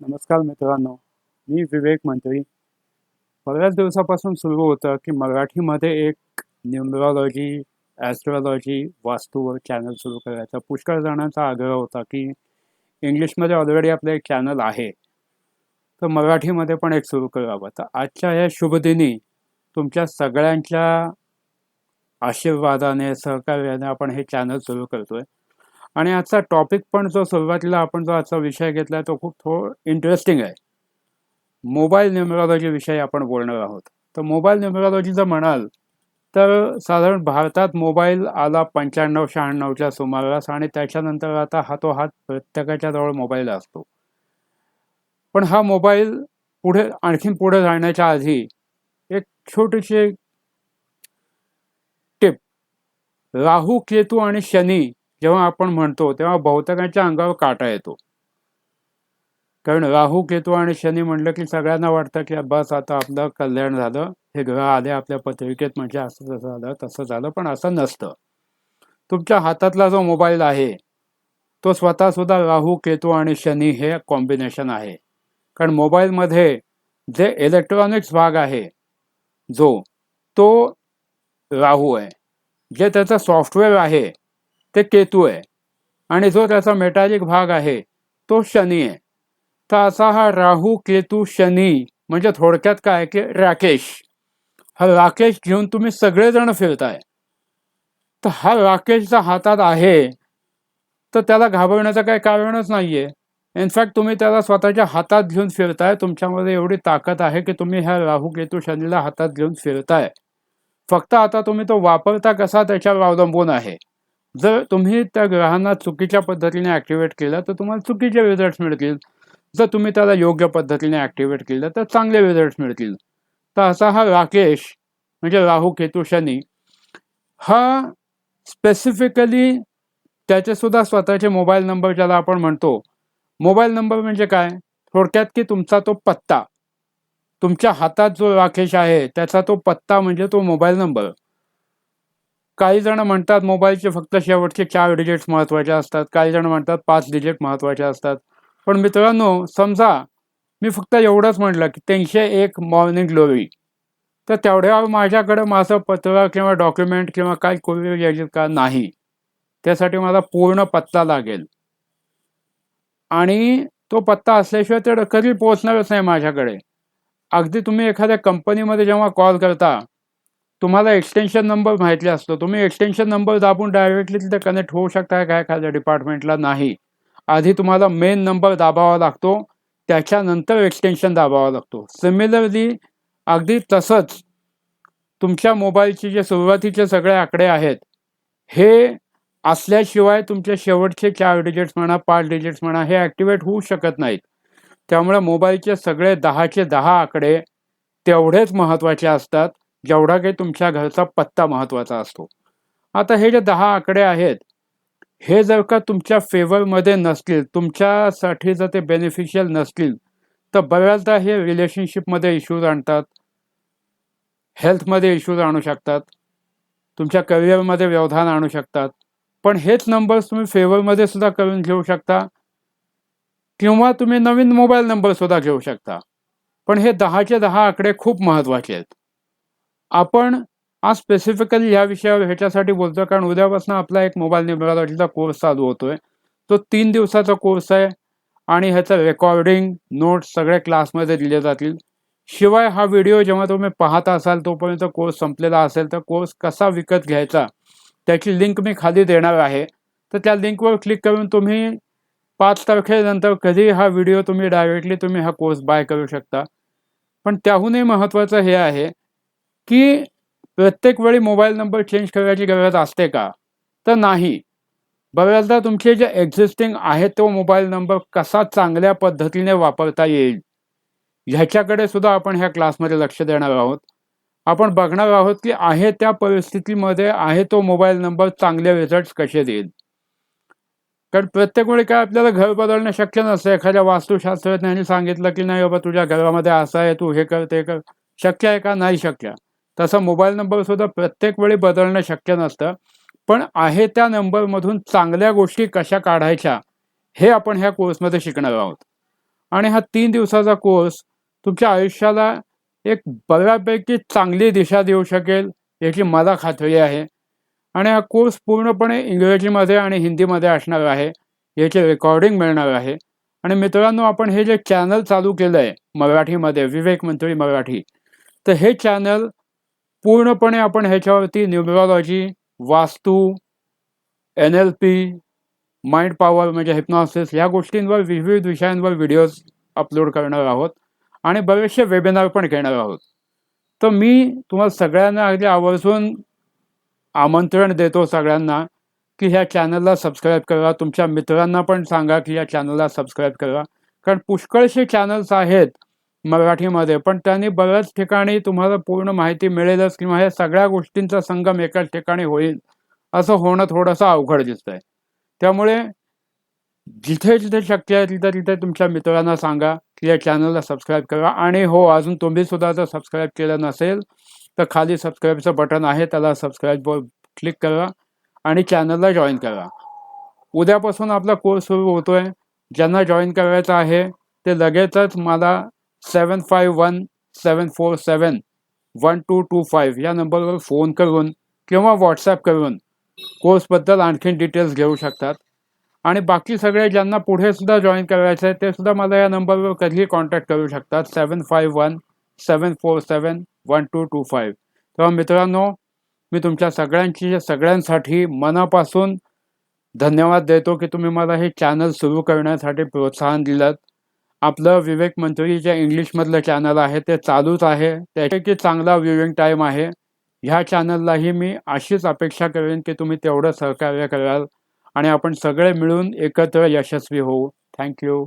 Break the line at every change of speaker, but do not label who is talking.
नमस्कार मित्रांनो मी विवेक मंत्री. बऱ्याच दिवसापासून सुरू होतं की मराठीमध्ये एक न्युमरॉलॉजी ॲस्ट्रॉलॉजी वास्तूवर चॅनल सुरू करायचा. पुष्कळ जणांचा आग्रह होता की इंग्लिशमध्ये ऑलरेडी आपलं एक चॅनल आहे. तर मराठीमध्ये पण एक सुरू करावं. तर आजच्या या शुभदिनी तुमच्या सगळ्यांच्या आशीर्वादाने सहकार्याने आपण हे चॅनल सुरू करतोय. आणि आजचा टॉपिक पण जो सुरुवातीला आपण जो आजचा विषय घेतला तो खूप थोड इंटरेस्टिंग आहे. मोबाईल न्युमरॉलॉजी विषयी आपण बोलणार आहोत. तर मोबाईल न्युमरॉलॉजी जर म्हणाल तर साधारण भारतात मोबाईल आला पंच्याण्णव शहाण्णवच्या सुमारास आणि त्याच्यानंतर आता हातोहात प्रत्येकाच्या जवळ मोबाईल असतो. पण हा मोबाईल पुढे आणखीन पुढे जाण्याच्या आधी एक छोटीशी टिप राहू केतू आणि शनी जेव्हा आपण म्हणतो तेव्हा बहुतेकांच्या अंगावर काटा येतो. कारण राहू केतू आणि शनी म्हणलं की सगळ्यांना वाटतं की बस आता आपलं कल्याण झालं. हे ग्रह आले आपल्या पत्रिकेत म्हणजे असं जसं झालं तसं झालं पण असं नसतं. तुमच्या हातातला जो मोबाईल आहे तो स्वतः सुद्धा राहू केतू आणि शनी हे कॉम्बिनेशन आहे. कारण मोबाईलमध्ये जे इलेक्ट्रॉनिक्स भाग आहे जो तो राहू आहे. जे त्याचं सॉफ्टवेअर आहे ते केतू आहे. आणि जो त्याचा मेटॅलिक भाग आहे तो शनी आहे. तर असा हा राहू केतू शनी म्हणजे थोडक्यात काय की राकेश. हा राकेश घेऊन तुम्ही सगळेजण फिरताय. तर हा राकेशचा हातात आहे. तर त्याला घाबरण्याचं काही कारणच नाहीये. इनफॅक्ट तुम्ही त्याला स्वतःच्या हातात घेऊन फिरताय. तुमच्यामध्ये एवढी ताकद आहे की तुम्ही ह्या राहू केतू शनीला हातात घेऊन फिरताय. फक्त आता तुम्ही तो वापरता कसा त्याच्यावर अवलंबून आहे? जर तुम्ही त्या ग्रहांना चुकीच्या पद्धतीने ॲक्टिवेट केलं तर तुम्हाला चुकीचे रिझल्ट्स मिळतील. जर तुम्ही त्याला योग्य पद्धतीने ॲक्टिवेट केलं तर चांगले रिझल्ट्स मिळतील. तर असा हा राकेश म्हणजे राहू केतू शनी हा स्पेसिफिकली त्याचेसुद्धा स्वतःचे मोबाईल नंबर ज्याला आपण म्हणतो. मोबाईल नंबर म्हणजे काय? थोडक्यात की तुमचा तो पत्ता. तुमच्या हातात जो राकेश आहे त्याचा तो पत्ता म्हणजे तो मोबाईल नंबर काही जण म्हणतात मोबाईलचे फक्त शेवटचे चार डिजिट्स महत्त्वाचे असतात. काही जण म्हणतात पाच डिजिट महत्त्वाचे असतात. पण मित्रांनो समजा मी फक्त एवढंच म्हटलं की तीनशे एक मॉर्निंग ग्लोरी तर तेवढ्यावर माझ्याकडे माझं पत्र किंवा डॉक्युमेंट किंवा काय कोरिअर यायचे का नाही त्यासाठी मला पूर्ण पत्ता लागेल. आणि तो पत्ता असल्याशिवाय ते कधी पोहोचणारच नाही माझ्याकडे. अगदी तुम्ही एखाद्या कंपनीमध्ये जेव्हा कॉल करता तुम्हाला एक्सटेन्शन नंबर माहिती असतो. तुम्ही एक्सटेन्शन नंबर दाबून डायरेक्टली तिथे कनेक्ट होऊ शकता काय एखाद्या डिपार्टमेंटला नाही. आधी तुम्हाला मेन नंबर दाबावा लागतो. त्याच्यानंतर एक्सटेन्शन दाबावा लागतो. सिमिलरली अगदी तसंच तुमच्या मोबाईलचे जे सुरुवातीचे सगळे आकडे आहेत हे असल्याशिवाय तुमचे शेवटचे चार डिजिट्स म्हणा पाच डिजिट्स म्हणा हे ॲक्टिवेट होऊ शकत नाहीत. त्यामुळे मोबाईलचे सगळे दहाचे दहा आकडे तेवढेच महत्त्वाचे असतात. जेवढा काही तुमच्या घरचा पत्ता महत्त्वाचा असतो. आता हे जे दहा आकडे आहेत हे जर का तुमच्या फेवरमध्ये नसतील तुमच्यासाठी जर ते बेनिफिशियल नसतील तर बऱ्याचदा हे रिलेशनशिपमध्ये इश्यूज आणतात हेल्थमध्ये इश्यूज आणू शकतात तुमच्या करिअरमध्ये व्यवधान आणू शकतात. पण हेच नंबर्स तुम्ही फेवरमध्ये सुद्धा करून घेऊ शकता किंवा तुम्ही नवीन मोबाईल नंबर सुद्धा घेऊ शकता. पण हे दहाचे दहा आकडे खूप महत्त्वाचे आहेत. आपण आज स्पेसिफिकली ह्या विषयावर ह्याच्यासाठी बोलतोय कारण उद्यापासून आपला एक मोबाईल न्युमरॉलॉजीचा कोर्स चालू होतोय. तो तीन दिवसाचा कोर्स आहे आणि ह्याचं रेकॉर्डिंग नोट्स सगळ्या क्लासमध्ये दिले जातील. शिवाय हा व्हिडिओ जेव्हा तुम्ही पाहत असाल तोपर्यंत कोर्स संपलेला असेल तर कोर्स कसा विकत घ्यायचा त्याची लिंक मी खाली देणार आहे. तर त्या लिंकवर क्लिक करून तुम्ही पाच तारखेनंतर कधी हा व्हिडिओ तुम्ही डायरेक्टली तुम्ही हा कोर्स बाय करू शकता. पण त्याहूनही महत्त्वाचं हे आहे की प्रत्येक वेळी मोबाईल नंबर चेंज करायची गरज असते का? तर नाही. बऱ्याचदा तुमचे जे एक्झिस्टिंग आहे तो मोबाईल नंबर कसा चांगल्या पद्धतीने वापरता येईल? ह्याच्याकडे सुद्धा आपण ह्या क्लासमध्ये लक्ष देणार आहोत. आपण बघणार आहोत की आहे त्या परिस्थितीमध्ये आहे तो मोबाईल नंबर चांगले रिझल्ट कसे देईल. कारण प्रत्येक वेळी काय आपल्याला घर बदलणं शक्य नसतं. एखाद्या वास्तुशास्त्रज्ञांनी सांगितलं की नाही बाबा तुझ्या घरामध्ये असं आहे तू हे कर ते कर. शक्य आहे का? नाही शक्य. तसा मोबाईल नंबरसुद्धा प्रत्येक वेळी बदलणं शक्य नसतं. पण आहे त्या नंबरमधून चांगल्या गोष्टी कशा काढायच्या हे आपण ह्या कोर्समध्ये शिकणार आहोत. आणि हा तीन दिवसाचा कोर्स तुमच्या आयुष्याला एक बऱ्यापैकी चांगली दिशा देऊ शकेल याची मला खात्री आहे. आणि हा कोर्स पूर्णपणे इंग्रजीमध्ये आणि हिंदीमध्ये असणार आहे याचे रेकॉर्डिंग मिळणार आहे. आणि मित्रांनो आपण हे जे चॅनल चालू केलं आहे मराठीमध्ये विवेक मंत्री मराठी तर हे चॅनल पूर्णपणे आपण ह्याच्यावरती numerology vastu N L P mind power म्हणजे हिप्नॉसिस ह्या गोष्टींवर विविध विषयांवर व्हिडिओज अपलोड करणार आहोत आणि बरेचसे वेबिनार पण घेणार आहोत. तर मी तुम्हाला सगळ्यांना अगदी आवर्जून आमंत्रण देतो सगळ्यांना की ह्या चॅनलला सबस्क्राईब करा. तुमच्या मित्रांना पण सांगा की या चॅनलला सबस्क्राईब करा. कारण पुष्कळसे चॅनल्स आहेत मराठीमध्ये. पण त्यांनी बऱ्याच ठिकाणी तुम्हाला पूर्ण माहिती मिळेलच किंवा ह्या सगळ्या गोष्टींचा संगम एकाच ठिकाणी होईल असं होणं थोडंसं अवघड दिसतंय. त्यामुळे जिथे जिथे शक्य आहे तिथे तिथे तुमच्या मित्रांना सांगा की या चॅनलला सबस्क्राईब करा. आणि हो अजून तुम्ही सुद्धा जर सबस्क्राईब केलं नसेल तर खाली सबस्क्राईबचं बटन आहे त्याला सबस्क्राईब क्लिक करा आणि चॅनलला जॉईन करा. उद्यापासून आपला कोर्स सुरू होतोय. ज्यांना जॉईन करायचं आहे ते लगेचच मला seven five one seven four seven one two two five या नंबरवर फोन करून किंवा व्हॉट्सॲप करून कोर्सबद्दल आणखीन डिटेल्स घेऊ शकतात. आणि बाकी सगळे ज्यांना पुढे सुद्धा जॉईन करायचं आहे ते सुद्धा मला या नंबरवर कधीही कॉन्टॅक्ट करू शकतात. Seven five one seven four seven one two two five तेव्हा मित्रांनो मी तुमच्या सगळ्यांची सगळ्यांसाठी मनापासून धन्यवाद देतो की तुम्ही मला हे चॅनल सुरू करण्यासाठी प्रोत्साहन दिलं आपलं विवेक मंत्री जे इंग्लिशमधलं चॅनल आहे ते चालूच आहे. त्यापैकी चांगला व्ह्युइंग टाईम आहे. ह्या चॅनललाही मी अशीच अपेक्षा करेन की तुम्ही तेवढं सहकार्य कराल आणि आपण सगळे मिळून एकत्र यशस्वी होऊ. थँक्यू